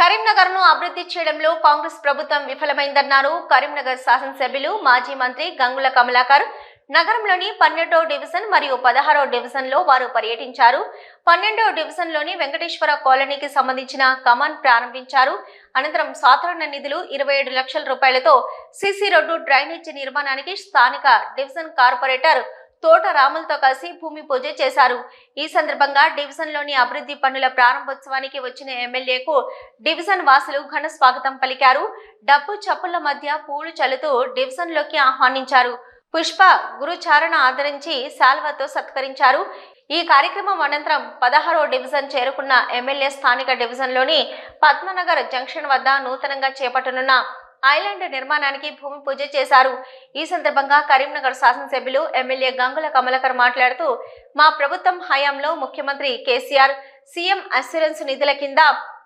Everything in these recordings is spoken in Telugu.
కరీంనగర్ను అభివృద్ధి చేయడంలో కాంగ్రెస్ ప్రభుత్వం విఫలమైందన్నారు. కరీంనగర్ శాసనసభ్యులు మాజీ మంత్రి గంగుల కమలాకర్ నగరంలోని పన్నెండో డివిజన్ మరియు పదహారో డివిజన్లో వారు పర్యటించారు. పన్నెండో డివిజన్లోని వెంకటేశ్వర కాలనీకి సంబంధించిన కమాన్ ప్రారంభించారు. అనంతరం సాధారణ నిధులు ఇరవై ఏడు లక్షల రూపాయలతో సిసి రోడ్డు డ్రైనేజీ నిర్మాణానికి స్థానిక డివిజన్ కార్పొరేటర్ తోట రాములతో కలిసి భూమి పూజ చేశారు. ఈ సందర్భంగా డివిజన్లోని అభివృద్ధి పనుల ప్రారంభోత్సవానికి వచ్చిన ఎమ్మెల్యేకు డివిజన్ వాసులు ఘన స్వాగతం పలికారు. డబ్బు చప్పుల మధ్య పూలు చల్లుతూ డివిజన్లోకి ఆహ్వానించారు. పుష్ప గురుచారణ ఆదరించి శాల్వతో సత్కరించారు. ఈ కార్యక్రమం అనంతరం పదహారో డివిజన్ చేరుకున్న ఎమ్మెల్యే స్థానిక డివిజన్లోని పద్మనగర్ జంక్షన్ వద్ద నూతనంగా చేపట్టనున్న ఐలాండ్ నిర్మాణానికి భూమి పూజ చేశారు. ఈ సందర్భంగా కరీంనగర్ శాసనసభ్యులు ఎమ్మెల్యే గంగుల కమలకర్ మాట్లాడుతూ మా ప్రభుత్వం హయాంలో ముఖ్యమంత్రి కేసీఆర్ సీఎం అస్యూరెన్స్ నిధుల కింద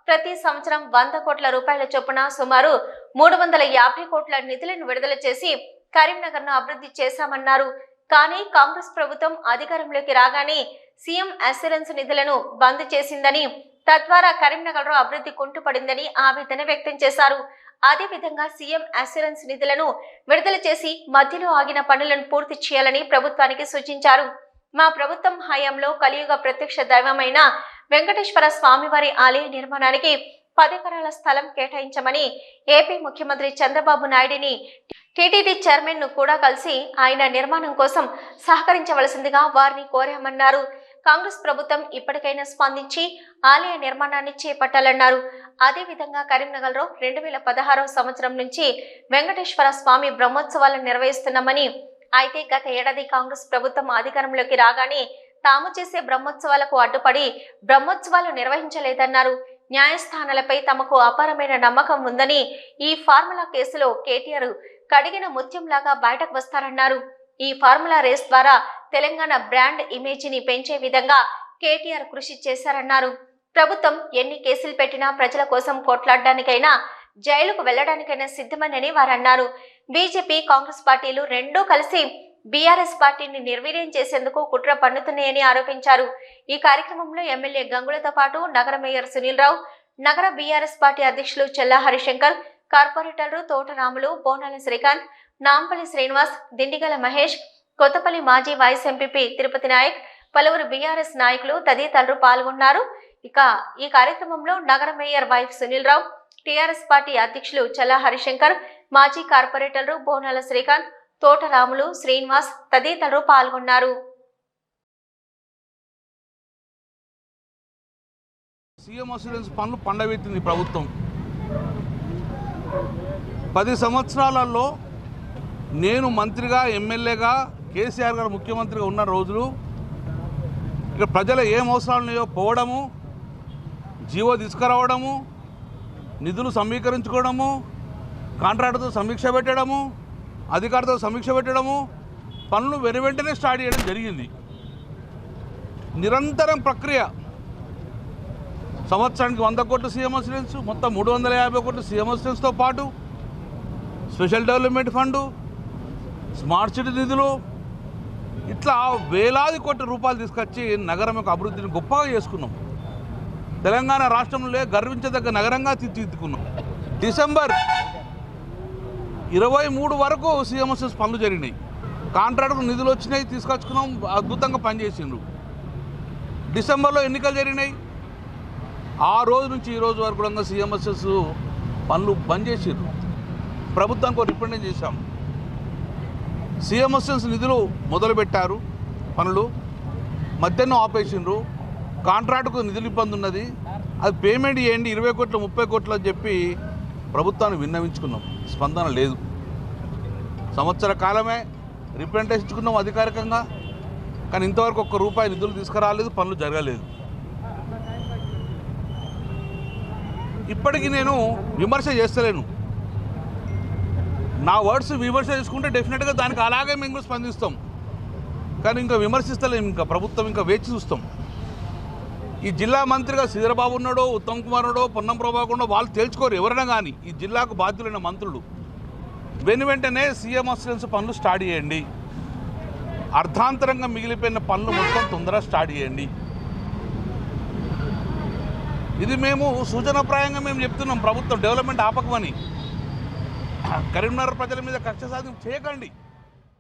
ప్రతి సంవత్సరం వంద కోట్ల రూపాయల చొప్పున సుమారు మూడు వందల యాభై కోట్ల నిధులను విడుదల చేసి కరీంనగర్ను అభివృద్ధి చేశామన్నారు. కానీ కాంగ్రెస్ ప్రభుత్వం అధికారంలోకి రాగానే సీఎం అస్యూరెన్స్ నిధులను బంద్ చేసిందని తద్వారా కరీంనగర్లో అభివృద్ధి కుంటుపడిందని ఆవేదన వ్యక్తం చేశారు. అదేవిధంగా సీఎం అస్యూరెన్స్ నిధులను విడుదల చేసి మధ్యలో ఆగిన పనులను పూర్తి చేయాలని ప్రభుత్వానికి సూచించారు. మా ప్రభుత్వం హయాంలో కలియుగ ప్రత్యక్ష దైవమైన వెంకటేశ్వర స్వామివారి ఆలయ నిర్మాణానికి పదెకరాల స్థలం కేటాయించమని ఏపీ ముఖ్యమంత్రి చంద్రబాబు నాయుడిని టీటీడీ చైర్మన్ను కూడా కలిసి ఆయన నిర్మాణం కోసం సహకరించవలసిందిగా వారిని కోరామన్నారు. కాంగ్రెస్ ప్రభుత్వం ఇప్పటికైనా స్పందించి ఆలయ నిర్మాణాన్ని చేపట్టాలన్నారు. అదేవిధంగా కరీంనగర్లో రెండు వేల పదహారవ సంవత్సరం నుంచి వెంకటేశ్వర స్వామి బ్రహ్మోత్సవాలను నిర్వహిస్తున్నామని అయితే గత ఏడాది కాంగ్రెస్ ప్రభుత్వం అధికారంలోకి రాగానే తాము చేసే బ్రహ్మోత్సవాలకు అడ్డుపడి బ్రహ్మోత్సవాలు నిర్వహించలేదన్నారు. న్యాయస్థానాలపై తమకు అపారమైన నమ్మకం ఉందని ఈ ఫార్ములా కేసులో కేటీఆర్ కడిగిన ముత్యంలాగా బయటకు వస్తారన్నారు. ఈ ఫార్ములా రేస్ ద్వారా తెలంగాణ బ్రాండ్ ఇమేజీని పెంచే విధంగా కేటీఆర్ కృషి చేశారన్నారు. ప్రభుత్వం ఎన్ని కేసులు పెట్టినా ప్రజల కోసం కొట్లాడడానికైనా జైలుకు వెళ్ళడానికైనా సిద్ధమని వారు అన్నారు బీజేపీ కాంగ్రెస్ పార్టీలు రెండూ కలిసి బీఆర్ఎస్ పార్టీని నిర్వీర్యం చేసేందుకు కుట్ర పన్నుతున్నాయని ఆరోపించారు. ఈ కార్యక్రమంలో ఎమ్మెల్యే గంగులతో పాటు నగర మేయర్ సునీల్ రావు నగర బీఆర్ఎస్ పార్టీ అధ్యక్షులు చెల్లా హరిశంకర్ కార్పొరేటర్లు తోటరాములు బోనాల శ్రీకాంత్ నాంపల్లి శ్రీనివాస్ దిండిగల మహేష్ కొత్తపల్లి మాజీ వైస్ ఎంపీపీ తిరుపతి నాయక్ పలువురు బీఆర్ఎస్ నాయకులు తదితరులు పాల్గొన్నారు. ఇక ఈ కార్యక్రమంలో నగర mayor Y Sunil Rao TRS party అధ్యక్షులు చల్లా హరిశంకర్ మాజీ కార్పొరేటర్లు బోనాల శ్రీకాంత్ తోటరాములు శ్రీనివాస్ తదితరులు పాల్గొన్నారు. సీఎం అసూరెన్స్ పనులు పండబెట్టింది ప్రభుత్వం. పది సంవత్సరాలలో నేను మంత్రిగా ఎమ్మెల్యేగా కేసీఆర్ గారు ముఖ్యమంత్రిగా ఉన్న రోజులు ఇక్కడ ప్రజల ఏం అవసరాలు ఉన్నాయో పోవడము జీవో తీసుకురావడము నిధులు సమీకరించుకోవడము కాంట్రాక్టర్తో సమీక్ష పెట్టడము అధికారితో సమీక్ష పెట్టడము పనులు వెను వెంటనే స్టార్ట్ చేయడం జరిగింది. నిరంతరం ప్రక్రియ. సంవత్సరానికి వంద కోట్లు సీఎం అసిడెన్స్ మొత్తం మూడు వందల యాభై కోట్లు సీఎం అసిడెన్స్తో పాటు special development fund smart city నిధులు ఇట్లా వేలాది కోట్ల రూపాయలు తీసుకొచ్చి నగరం యొక్క అభివృద్ధిని గొప్పగా చేసుకున్నాం. తెలంగాణ రాష్ట్రంలో గర్వించదగ్గ నగరంగా తీర్చిదిద్దుకున్నాం. డిసెంబర్ ఇరవై మూడు వరకు సీఎంఎస్ఎస్ పనులు జరిగినాయి. కాంట్రాక్ట్కు నిధులు వచ్చినాయి తీసుకొచ్చుకున్నాం అద్భుతంగా పనిచేసిండ్రు. డిసెంబర్లో ఎన్నికలు జరిగినాయి. ఆ రోజు నుంచి ఈ రోజు వరకు కూడా సీఎంఎస్ఎస్ పనులు బంద్ చేసిండ్రు. ప్రభుత్వానికి రిప్రజెంట్ చేశాం. సీఎంఎస్ఎస్ నిధులు మొదలుపెట్టారు. పనులు మధ్యాహ్నం ఆపేసిండ్రు. కాంట్రాక్టుకు నిధులు ఇబ్బంది ఉన్నది. అది పేమెంట్ చేయండి ఇరవై కోట్లు ముప్పై కోట్లు అని చెప్పి ప్రభుత్వాన్ని విన్నవించుకున్నాం. స్పందన లేదు. సంవత్సర కాలమే రిప్రజెంటేషన్ ఇచ్చుకున్నాం అధికారికంగా. కానీ ఇంతవరకు ఒక్క రూపాయి నిధులు తీసుకురాలేదు పనులు జరగలేదు. ఇప్పటికీ నేను విమర్శ చేస్తలేను. నా వర్డ్స్ విమర్శ చేసుకుంటే డెఫినెట్గా దానికి అలాగే మేము కూడా స్పందిస్తాం. కానీ ఇంకా విమర్శిస్తలేము ఇంకా ప్రభుత్వం ఇంకా వేచి చూస్తాం. ఈ జిల్లా మంత్రిగా శ్రీధరబాబు ఉన్నాడో ఉత్తమ్ కుమార్ ఉన్నాడో పొన్నం ప్రభాకర్ ఉన్నాడో వాళ్ళు తేల్చుకోరు ఎవరైనా కానీ. ఈ జిల్లాకు బాధ్యులైన మంత్రులు. వెను వెంటనే సీఎం అసిస్టెన్స్ పనులు స్టార్ట్ చేయండి. అర్ధాంతరంగా మిగిలిపోయిన పనులు మొత్తం తొందరగా స్టార్ట్ చేయండి. ఇది మేము సూచనప్రాయంగా మేము చెప్తున్నాం ప్రభుత్వం డెవలప్మెంట్ ఆపకమని. కరీంనగర్ ప్రజల మీద కక్ష సాధన చేయకండి.